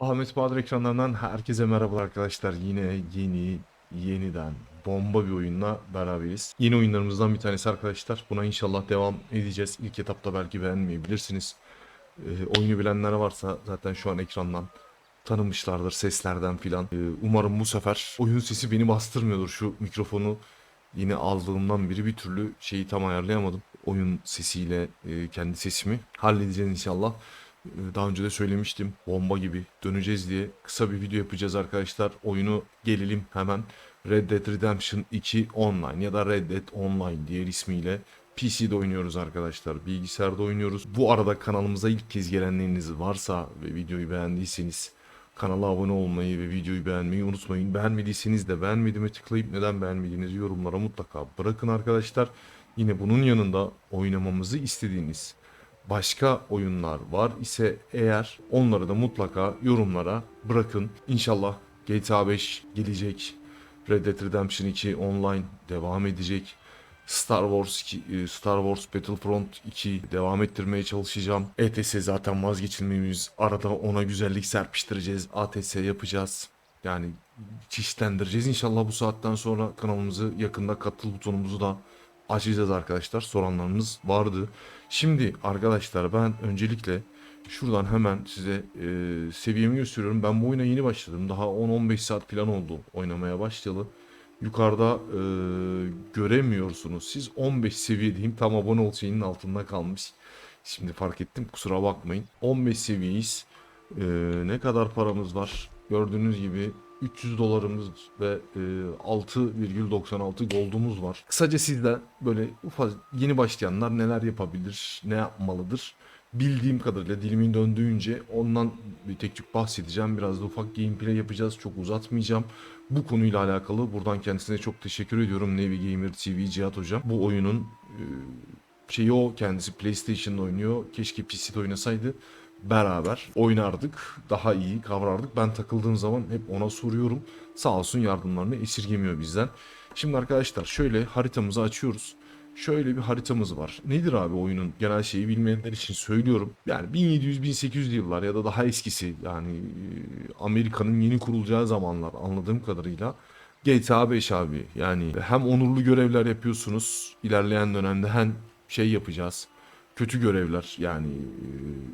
Ahmet Bahadır ekranlarından herkese merhaba arkadaşlar. Yine yeni, yeniden bomba bir oyunla beraberiz. Yeni oyunlarımızdan bir tanesi arkadaşlar. Buna inşallah devam edeceğiz. İlk etapta belki beğenmeyebilirsiniz. Ee, oyunu bilenler varsa zaten şu an ekrandan tanımışlardır seslerden filan. Ee, umarım bu sefer oyun sesi beni bastırmıyordur. Şu mikrofonu yeni aldığımdan beri bir türlü şeyi tam ayarlayamadım. Oyun sesiyle e, kendi sesimi halledeceğiz inşallah. Ee, Daha önce de söylemiştim. Bomba gibi döneceğiz diye kısa bir video yapacağız arkadaşlar. Oyunu gelelim hemen. Red Dead Redemption 2 Online ya da Red Dead Online diğer ismiyle PC'de oynuyoruz arkadaşlar. Bilgisayarda oynuyoruz. Bu arada kanalımıza ilk kez gelenleriniz varsa ve videoyu beğendiyseniz kanala abone olmayı ve videoyu beğenmeyi unutmayın. Beğenmediyseniz de beğenmediğime tıklayıp neden beğenmediğinizi yorumlara mutlaka bırakın arkadaşlar. Yine bunun yanında oynamamızı istediğiniz başka oyunlar var ise eğer onları da mutlaka yorumlara bırakın. İnşallah GTA 5 gelecek. Red Dead Redemption 2 online devam edecek. Star Wars 2, e, Star Wars Battlefront 2 devam ettirmeye çalışacağım. ETS zaten vazgeçilmemiz. Arada ona güzellik serpiştireceğiz. ATS yapacağız. Yani çeşitlendireceğiz. İnşallah bu saatten sonra kanalımızı yakında katıl butonumuzu da açacağız arkadaşlar. Soranlarınız vardı. Şimdi arkadaşlar ben öncelikle şuradan hemen size e, seviyemi gösteriyorum. Ben bu oyuna yeni başladım. Daha 10-15 saat falan oldu oynamaya başlayalı. Yukarıda e, göremiyorsunuz. Siz 15 seviyedeyim. Tam abone ol şeyinin altında kalmış. Şimdi fark ettim. Kusura bakmayın. 15 seviyeyiz. E, ne kadar paramız var? Gördüğünüz gibi 300 dolarımız ve e, 6,96 gold'umuz var. Kısaca sizden böyle ufak yeni başlayanlar neler yapabilir, ne yapmalıdır? Bildiğim kadarıyla dilimin döndüğünce ondan bir tek tük bahsedeceğim. Biraz da ufak gameplay yapacağız. Çok uzatmayacağım. Bu konuyla alakalı buradan kendisine çok teşekkür ediyorum. Nevi Gamer TV Cihat Hocam. Bu oyunun e, şeyi o kendisi PlayStation'da oynuyor. Keşke PC'de oynasaydı beraber oynardık. Daha iyi kavrardık. Ben takıldığım zaman hep ona soruyorum. Sağ olsun yardımlarını esirgemiyor bizden. Şimdi arkadaşlar şöyle haritamızı açıyoruz. Şöyle bir haritamız var. Nedir abi oyunun genel şeyi bilmeyenler için söylüyorum. Yani 1700-1800 yıllar ya da daha eskisi yani e, Amerika'nın yeni kurulacağı zamanlar anladığım kadarıyla GTA 5 abi. Yani hem onurlu görevler yapıyorsunuz ilerleyen dönemde hem şey yapacağız kötü görevler yani e,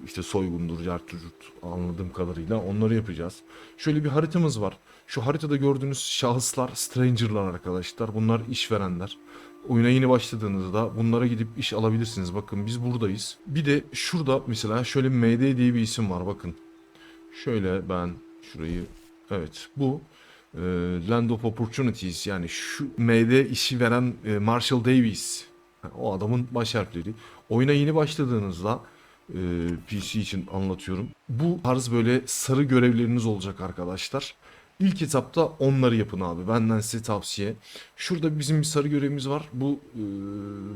işte soygundur, cartçucut anladığım kadarıyla onları yapacağız. Şöyle bir haritamız var. Şu haritada gördüğünüz şahıslar strangerlar arkadaşlar. Bunlar işverenler. Oyuna yeni başladığınızda bunlara gidip iş alabilirsiniz. Bakın biz buradayız. Bir de şurada mesela şöyle MD diye bir isim var bakın. Şöyle ben şurayı evet bu e, Land of Opportunities yani şu MD işi veren e, Marshall O adamın baş harfleri. Oyuna yeni başladığınızda e, PC için anlatıyorum. Bu tarz böyle sarı görevleriniz olacak arkadaşlar. İlk etapta onları yapın abi. Benden size tavsiye. Şurada bizim bir sarı görevimiz var. Bu e,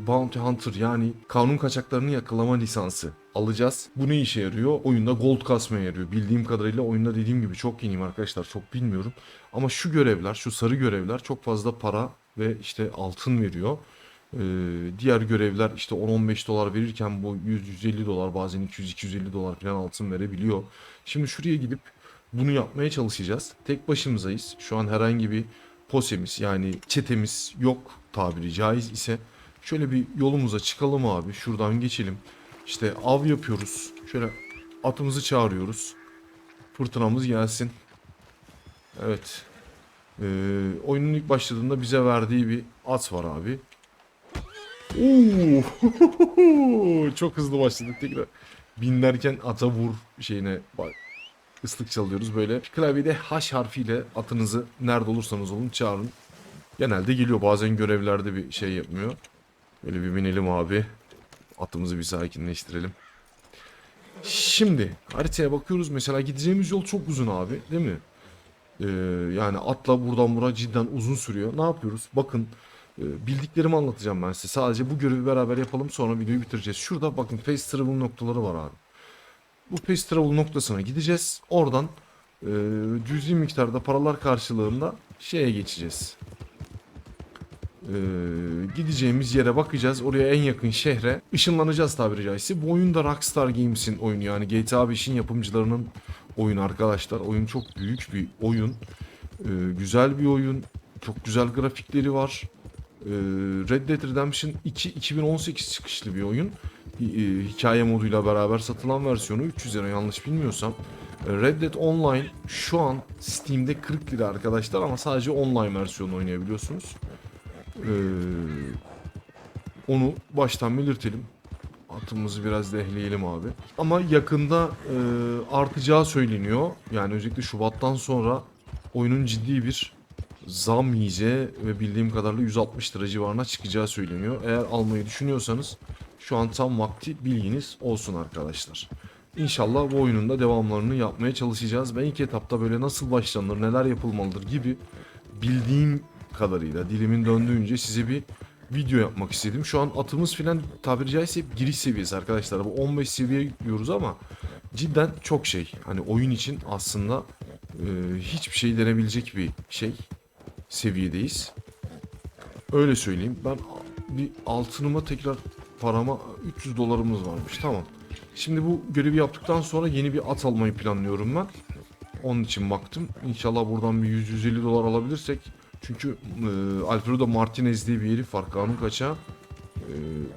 Bounty Hunter yani kanun kaçaklarını yakalama lisansı alacağız. Bu ne işe yarıyor? Oyunda gold kasmaya yarıyor. Bildiğim kadarıyla oyunda dediğim gibi çok yeniyim arkadaşlar. Çok bilmiyorum. Ama şu görevler, şu sarı görevler çok fazla para ve işte altın veriyor. Ee, diğer görevler işte 10-15 dolar verirken bu 100-150 dolar bazen 200-250 dolar falan altın verebiliyor. Şimdi şuraya gidip bunu yapmaya çalışacağız. Tek başımızayız. Şu an herhangi bir posemiz yani çetemiz yok tabiri caiz ise şöyle bir yolumuza çıkalım abi. Şuradan geçelim. İşte av yapıyoruz. Şöyle atımızı çağırıyoruz. Fırtınamız gelsin. Evet. Ee, oyunun ilk başladığında bize verdiği bir at var abi. Oo! Çok hızlı başladık tekrar. Binlerken ata vur şeyine bak. Islık çalıyoruz böyle. Klavyede H harfiyle atınızı nerede olursanız olun çağırın. Genelde geliyor. Bazen görevlerde bir şey yapmıyor. Böyle bir binelim abi. Atımızı bir sakinleştirelim. Şimdi haritaya bakıyoruz. Mesela gideceğimiz yol çok uzun abi. Değil mi? Ee, yani atla buradan buraya cidden uzun sürüyor. Ne yapıyoruz? Bakın bildiklerimi anlatacağım ben size. Sadece bu görevi beraber yapalım sonra videoyu bitireceğiz. Şurada bakın Fast Travel noktaları var abi. Bu Fast Travel noktasına gideceğiz. Oradan e, cüzi miktarda paralar karşılığında şeye geçeceğiz. E, gideceğimiz yere bakacağız. Oraya en yakın şehre ışınlanacağız tabiri caizse. Bu oyun da Rockstar Games'in oyunu yani GTA 5'in yapımcılarının oyun arkadaşlar. Oyun çok büyük bir oyun. Ee, güzel bir oyun. Çok güzel grafikleri var. Ee, Red Dead Redemption 2 2018 çıkışlı bir oyun. E, hikaye moduyla beraber satılan versiyonu 300 lira yanlış bilmiyorsam. Ee, Red Dead Online şu an Steam'de 40 lira arkadaşlar ama sadece online versiyonu oynayabiliyorsunuz. Ee, onu baştan belirtelim. Atımızı biraz dehleyelim abi. Ama yakında e, artacağı söyleniyor. Yani özellikle Şubat'tan sonra oyunun ciddi bir zam yiyeceği ve bildiğim kadarıyla 160 lira civarına çıkacağı söyleniyor. Eğer almayı düşünüyorsanız şu an tam vakti bilginiz olsun arkadaşlar. İnşallah bu oyunun da devamlarını yapmaya çalışacağız. Ben ilk etapta böyle nasıl başlanır, neler yapılmalıdır gibi bildiğim kadarıyla dilimin döndüğünce size bir video yapmak istedim. Şu an atımız filan tabiri caizse hep giriş seviyesi arkadaşlar. Bu 15 seviye diyoruz ama cidden çok şey. Hani oyun için aslında e, hiçbir şey denebilecek bir şey seviyedeyiz. Öyle söyleyeyim. Ben bir altınıma tekrar parama 300 dolarımız varmış. Tamam. Şimdi bu görevi yaptıktan sonra yeni bir at almayı planlıyorum ben. Onun için baktım. İnşallah buradan bir 100-150 dolar alabilirsek. Çünkü e, Alfredo Martinez diye bir herif var kanun kaçağı. E,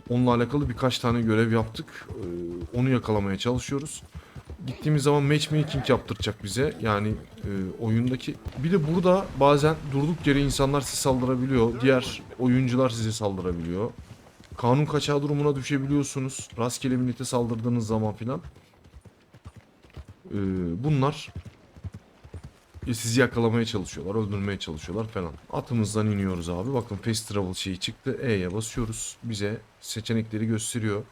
onunla alakalı birkaç tane görev yaptık. E, onu yakalamaya çalışıyoruz. Gittiğimiz zaman matchmaking yaptıracak bize. Yani e, oyundaki... Bir de burada bazen durduk yere insanlar size saldırabiliyor. Diğer oyuncular size saldırabiliyor. Kanun kaçağı durumuna düşebiliyorsunuz. Rastgele millete saldırdığınız zaman filan. E, bunlar e, sizi yakalamaya çalışıyorlar, öldürmeye çalışıyorlar falan. Atımızdan iniyoruz abi. Bakın Fast Travel şeyi çıktı. E'ye basıyoruz. Bize seçenekleri gösteriyor.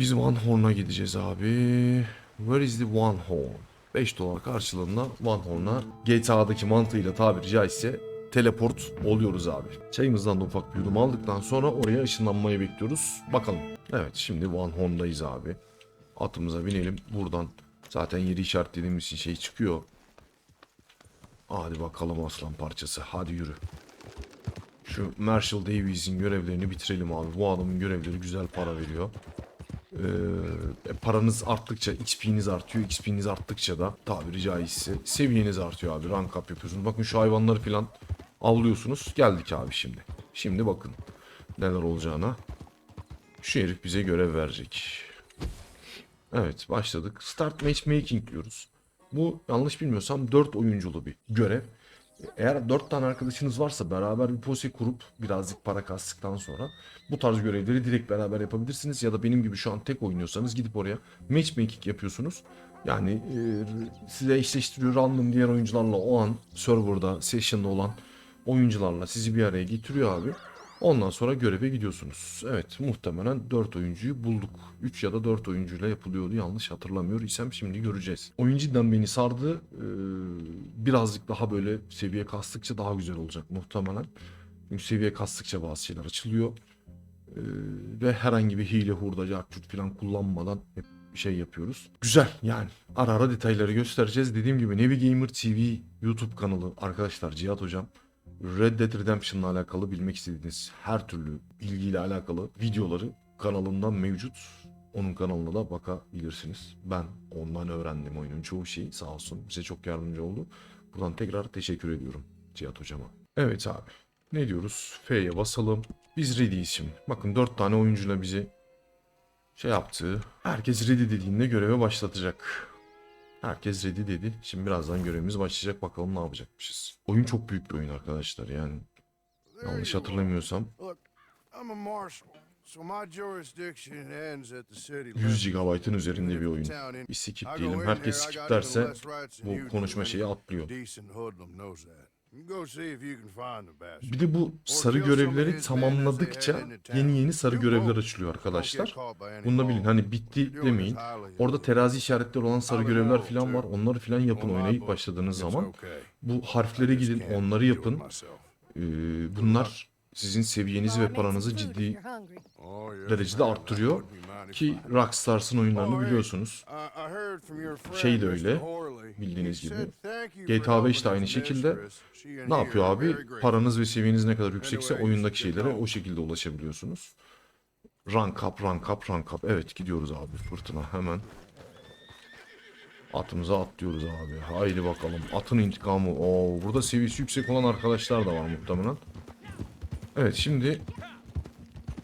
Biz One Horn'a gideceğiz abi. Where is the One Horn? 5 dolar karşılığında One Horn'a GTA'daki mantığıyla tabiri caizse teleport oluyoruz abi. Çayımızdan da ufak bir yudum aldıktan sonra oraya ışınlanmayı bekliyoruz. Bakalım. Evet şimdi One Horn'dayız abi. Atımıza binelim. Buradan zaten yeri işaretlediğimiz için şey çıkıyor. Hadi bakalım aslan parçası. Hadi yürü. Şu Marshall Davies'in görevlerini bitirelim abi. Bu adamın görevleri güzel para veriyor. Ee, paranız arttıkça XP'niz artıyor. XP'niz arttıkça da tabiri caizse seviyeniz artıyor abi. Rank up yapıyorsunuz. Bakın şu hayvanları falan avlıyorsunuz. Geldik abi şimdi. Şimdi bakın neler olacağına. Şu herif bize görev verecek. Evet başladık. Start matchmaking diyoruz. Bu yanlış bilmiyorsam 4 oyunculu bir görev. Eğer 4 tane arkadaşınız varsa beraber bir pose kurup birazcık para kastıktan sonra bu tarz görevleri direkt beraber yapabilirsiniz. Ya da benim gibi şu an tek oynuyorsanız gidip oraya matchmaking yapıyorsunuz. Yani e, size eşleştiriyor random diğer oyuncularla o an serverda, session'da olan oyuncularla sizi bir araya getiriyor abi. Ondan sonra göreve gidiyorsunuz. Evet muhtemelen 4 oyuncuyu bulduk. 3 ya da 4 oyuncuyla yapılıyordu yanlış hatırlamıyor isem şimdi göreceğiz. Oyun cidden beni sardı. Ee, birazcık daha böyle seviye kastıkça daha güzel olacak muhtemelen. Çünkü seviye kastıkça bazı şeyler açılıyor. Ee, ve herhangi bir hile hurda cartçut falan kullanmadan hep şey yapıyoruz. Güzel yani ara ara detayları göstereceğiz. Dediğim gibi Nevi Gamer TV YouTube kanalı arkadaşlar Cihat hocam. Red Dead Redemption'la alakalı bilmek istediğiniz her türlü bilgiyle alakalı videoları kanalında mevcut. Onun kanalına da bakabilirsiniz. Ben ondan öğrendim oyunun çoğu şeyi sağ olsun. Bize çok yardımcı oldu. Buradan tekrar teşekkür ediyorum Cihat hocama. Evet abi. Ne diyoruz? F'ye basalım. Biz ready'yiz şimdi. Bakın 4 tane oyuncuyla bizi şey yaptı. Herkes ready dediğinde göreve başlatacak. Herkes ready dedi. Şimdi birazdan görevimiz başlayacak. Bakalım ne yapacakmışız. Oyun çok büyük bir oyun arkadaşlar yani. Yanlış hatırlamıyorsam Look, I'm a marshal, so my jurisdiction ends at the city 100 limits. GB'ın üzerinde bir oyun. Bir skip diyelim. Herkes skip derse bu konuşma şeyi atlıyor. Bir de bu sarı görevleri tamamladıkça yeni yeni sarı görevler açılıyor arkadaşlar. Bunu da bilin hani bitti demeyin. Orada terazi işaretleri olan sarı görevler falan var. Onları falan yapın oyuna ilk başladığınız zaman. Bu harflere gidin onları yapın. Ee, bunlar sizin seviyenizi ve paranızı ciddi derecede arttırıyor. Ki Rockstars'ın oyunlarını biliyorsunuz. Şey de öyle, bildiğiniz gibi. GTA 5 de aynı şekilde. Ne yapıyor abi? Paranız ve seviyeniz ne kadar yüksekse oyundaki şeylere o şekilde ulaşabiliyorsunuz. Rank up, rank up, rank up. Evet gidiyoruz abi fırtına hemen. Atımıza atlıyoruz abi. Haydi bakalım. Atın intikamı. Oo, burada seviyesi yüksek olan arkadaşlar da var muhtemelen. Evet şimdi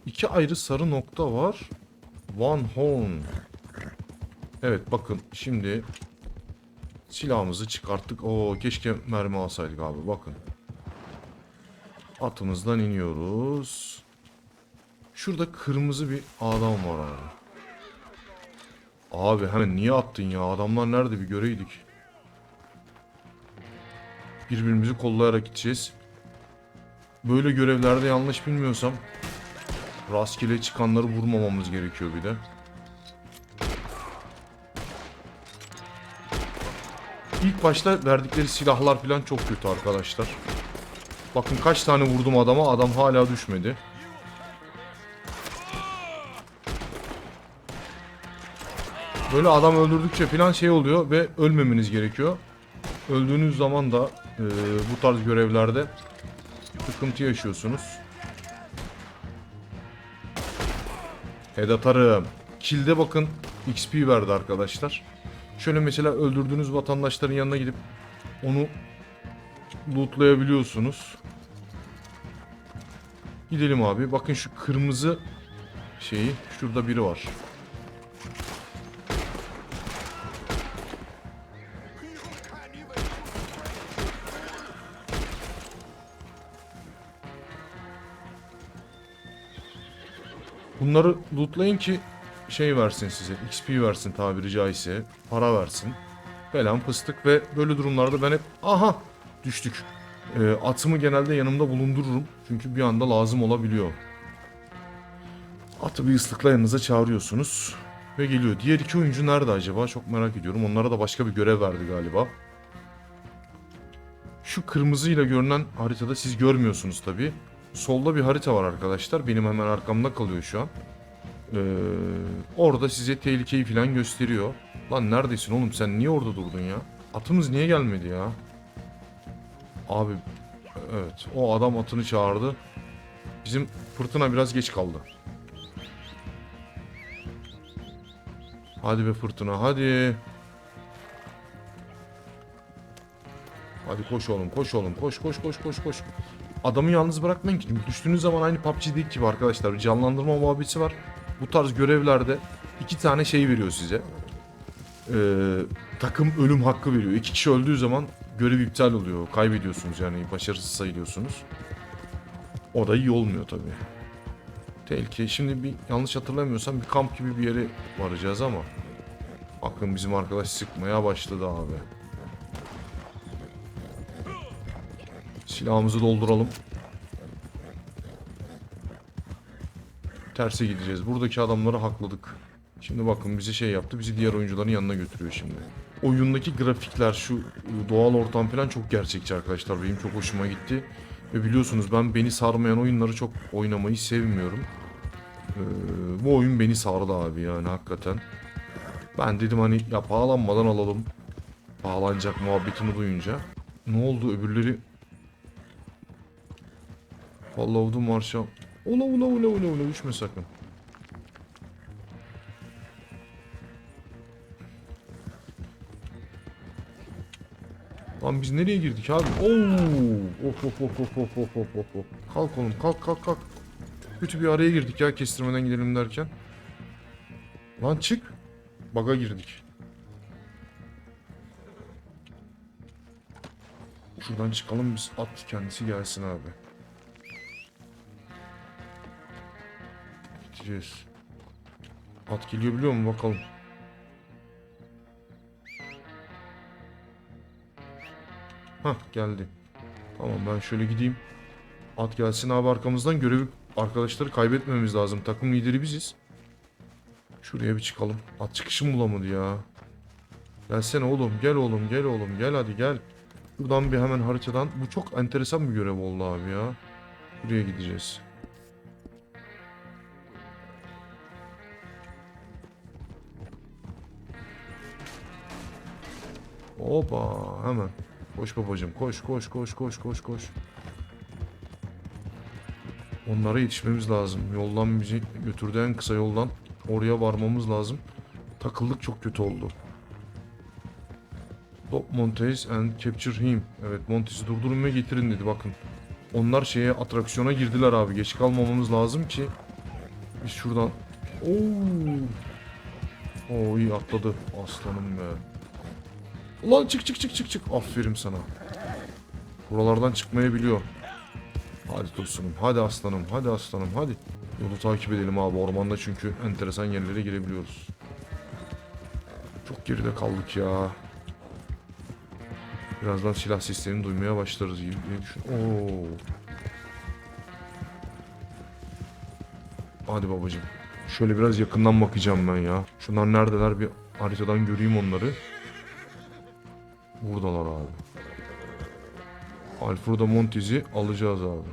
iki ayrı sarı nokta var. One horn. Evet bakın şimdi silahımızı çıkarttık. Oo keşke mermi alsaydık abi bakın. Atımızdan iniyoruz. Şurada kırmızı bir adam var abi. Abi hani niye attın ya? Adamlar nerede bir göreydik. Birbirimizi kollayarak gideceğiz. Böyle görevlerde yanlış bilmiyorsam rastgele çıkanları vurmamamız gerekiyor bir de. İlk başta verdikleri silahlar falan çok kötü arkadaşlar. Bakın kaç tane vurdum adama adam hala düşmedi. Böyle adam öldürdükçe falan şey oluyor ve ölmemeniz gerekiyor. Öldüğünüz zaman da e, bu tarz görevlerde sıkıntı yaşıyorsunuz. Head atarım. Kill'de bakın XP verdi arkadaşlar. Şöyle mesela öldürdüğünüz vatandaşların yanına gidip onu lootlayabiliyorsunuz. Gidelim abi. Bakın şu kırmızı şeyi. Şurada biri var. Bunları lootlayın ki şey versin size. XP versin tabiri caizse. Para versin. Falan fıstık ve böyle durumlarda ben hep aha düştük. Ee, atımı genelde yanımda bulundururum. Çünkü bir anda lazım olabiliyor. Atı bir ıslıkla yanınıza çağırıyorsunuz. Ve geliyor. Diğer iki oyuncu nerede acaba? Çok merak ediyorum. Onlara da başka bir görev verdi galiba. Şu kırmızıyla görünen haritada siz görmüyorsunuz tabi. Solda bir harita var arkadaşlar. Benim hemen arkamda kalıyor şu an. Ee, orada size tehlikeyi falan gösteriyor. Lan neredesin oğlum sen niye orada durdun ya? Atımız niye gelmedi ya? Abi evet o adam atını çağırdı. Bizim fırtına biraz geç kaldı. Hadi be fırtına hadi. Hadi koş oğlum koş oğlum koş koş koş koş koş. Adamı yalnız bırakmayın ki. Düştüğünüz zaman aynı PUBG'deki gibi arkadaşlar. Bir canlandırma muhabbeti var. Bu tarz görevlerde iki tane şey veriyor size. Ee, takım ölüm hakkı veriyor. İki kişi öldüğü zaman görev iptal oluyor. Kaybediyorsunuz yani başarısız sayılıyorsunuz. O da iyi olmuyor tabii. Tehlike. Şimdi bir yanlış hatırlamıyorsam bir kamp gibi bir yere varacağız ama. Bakın bizim arkadaş sıkmaya başladı abi. Silahımızı dolduralım. Terse gideceğiz. Buradaki adamları hakladık. Şimdi bakın bizi şey yaptı. Bizi diğer oyuncuların yanına götürüyor şimdi. Oyundaki grafikler, şu doğal ortam falan çok gerçekçi arkadaşlar. Benim çok hoşuma gitti. Ve biliyorsunuz ben beni sarmayan oyunları çok oynamayı sevmiyorum. Ee, bu oyun beni sardı abi yani hakikaten. Ben dedim hani ya pahalanmadan alalım. Pahalanacak muhabbetini duyunca. Ne oldu öbürleri Follow the marshal. Ola ola ola ola ola uçma sakın. Lan biz nereye girdik abi? Oo! Of of of of of of of of. Kalk oğlum kalk kalk kalk. Kötü bir araya girdik ya kestirmeden gidelim derken. Lan çık. Baga girdik. Şuradan çıkalım biz at kendisi gelsin abi. Gideceğiz. At geliyor biliyor mu bakalım. Hah geldi. Tamam ben şöyle gideyim. At gelsin abi arkamızdan görevi arkadaşları kaybetmemiz lazım. Takım lideri biziz. Şuraya bir çıkalım. At çıkışı mı bulamadı ya. Gelsene oğlum gel oğlum gel oğlum gel hadi gel. Buradan bir hemen haritadan. Bu çok enteresan bir görev oldu abi ya. Buraya gideceğiz. Hoppa hemen. Koş babacım koş koş koş koş koş koş. Onlara yetişmemiz lazım. Yoldan bizi götürdü en kısa yoldan. Oraya varmamız lazım. Takıldık çok kötü oldu. Stop Montez and capture him. Evet Montez'i durdurun ve getirin dedi bakın. Onlar şeye atraksiyona girdiler abi. Geç kalmamamız lazım ki. Biz şuradan. Oo. Oo iyi atladı. Aslanım be. Ulan çık çık çık çık çık. Aferin sana. Buralardan çıkmayı biliyor. Hadi tosunum. Hadi aslanım. Hadi aslanım. Hadi. Yolu takip edelim abi. Ormanda çünkü enteresan yerlere girebiliyoruz. Çok geride kaldık ya. Birazdan silah seslerini duymaya başlarız gibi diye düşün. Oo. Hadi babacım. Şöyle biraz yakından bakacağım ben ya. Şunlar neredeler bir haritadan göreyim onları. Buradalar abi. Alfredo Montez'i alacağız abi.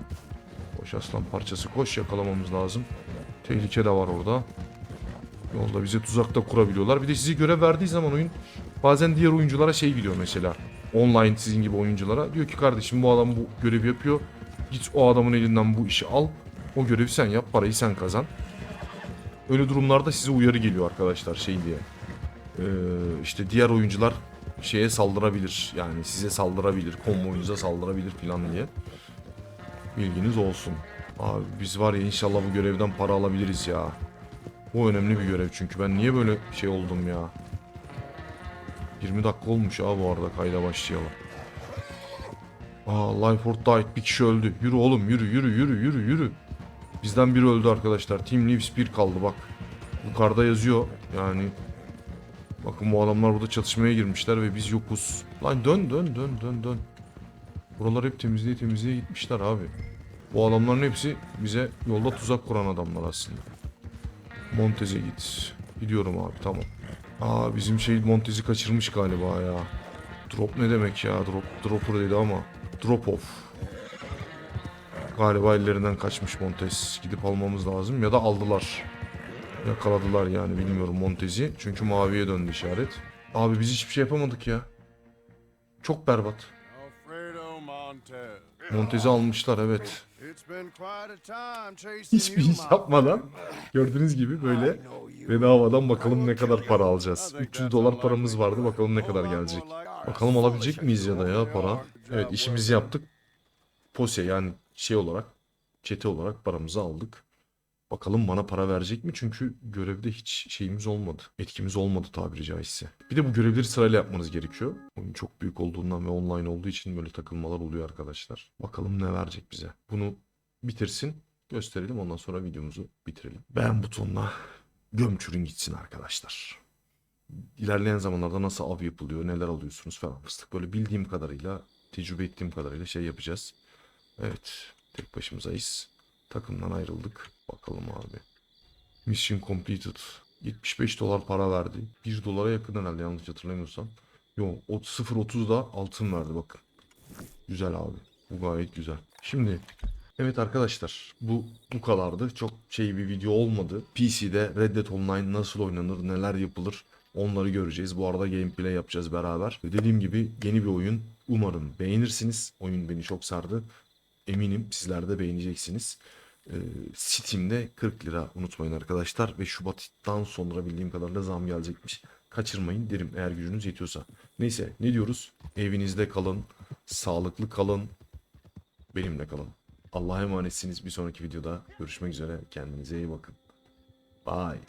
Koş aslan parçası koş yakalamamız lazım. Tehlike de var orada. Yolda bize tuzak da kurabiliyorlar. Bir de size görev verdiği zaman oyun bazen diğer oyunculara şey gidiyor mesela. Online sizin gibi oyunculara. Diyor ki kardeşim bu adam bu görevi yapıyor. Git o adamın elinden bu işi al. O görevi sen yap. Parayı sen kazan. Öyle durumlarda size uyarı geliyor arkadaşlar şey diye. Ee, işte diğer oyuncular şeye saldırabilir. Yani size saldırabilir. Konvoyunuza saldırabilir falan diye. Bilginiz olsun. Abi biz var ya inşallah bu görevden para alabiliriz ya. Bu önemli bir görev çünkü ben niye böyle şey oldum ya. 20 dakika olmuş ha bu arada kayda başlayalım. Aa Life or died bir kişi öldü. Yürü oğlum yürü yürü yürü yürü yürü. Bizden biri öldü arkadaşlar. Team Leaves 1 kaldı bak. Yukarıda yazıyor yani. Bakın bu adamlar burada çatışmaya girmişler ve biz yokuz. Lan dön dön dön dön dön. Buralar hep temizliğe temizliğe gitmişler abi. Bu adamların hepsi bize yolda tuzak kuran adamlar aslında. Montez'e git. Gidiyorum abi tamam. Aa bizim şey Montez'i kaçırmış galiba ya. Drop ne demek ya? Drop dropper dedi ama. Drop off. Galiba ellerinden kaçmış Montez. Gidip almamız lazım ya da aldılar. Yakaladılar yani bilmiyorum Montez'i. Çünkü maviye döndü işaret. Abi biz hiçbir şey yapamadık ya. Çok berbat. Montez'i almışlar evet. Hiçbir my yapmadan gördüğünüz gibi böyle bedavadan bakalım ne kadar para alacağız. 300 dolar paramız vardı bakalım ne kadar gelecek. Bakalım alabilecek miyiz ya da ya para. Evet işimizi yaptık. Pose yani şey olarak çete olarak paramızı aldık. Bakalım bana para verecek mi? Çünkü görevde hiç şeyimiz olmadı. Etkimiz olmadı tabiri caizse. Bir de bu görevleri sırayla yapmanız gerekiyor. Oyun çok büyük olduğundan ve online olduğu için böyle takılmalar oluyor arkadaşlar. Bakalım ne verecek bize. Bunu bitirsin, gösterelim ondan sonra videomuzu bitirelim. Beğen butonuna gömçürün gitsin arkadaşlar. İlerleyen zamanlarda nasıl av yapılıyor, neler alıyorsunuz falan fıstık. Böyle bildiğim kadarıyla, tecrübe ettiğim kadarıyla şey yapacağız. Evet, tek başımızayız. Takımdan ayrıldık. Bakalım abi. Mission completed. 75 dolar para verdi. 1 dolara yakın herhalde yanlış hatırlamıyorsam. Yo, o 0.30 da altın verdi bakın. Güzel abi. Bu gayet güzel. Şimdi evet arkadaşlar bu bu kadardı. Çok şey bir video olmadı. PC'de Red Dead Online nasıl oynanır, neler yapılır onları göreceğiz. Bu arada gameplay yapacağız beraber. Dediğim gibi yeni bir oyun. Umarım beğenirsiniz. Oyun beni çok sardı. Eminim sizler de beğeneceksiniz. Ee, Steam'de 40 lira unutmayın arkadaşlar ve Şubat'tan sonra bildiğim kadarıyla zam gelecekmiş. Kaçırmayın derim eğer gücünüz yetiyorsa. Neyse ne diyoruz? Evinizde kalın, sağlıklı kalın, benimle kalın. Allah'a emanetsiniz. Bir sonraki videoda görüşmek üzere. Kendinize iyi bakın. Bye.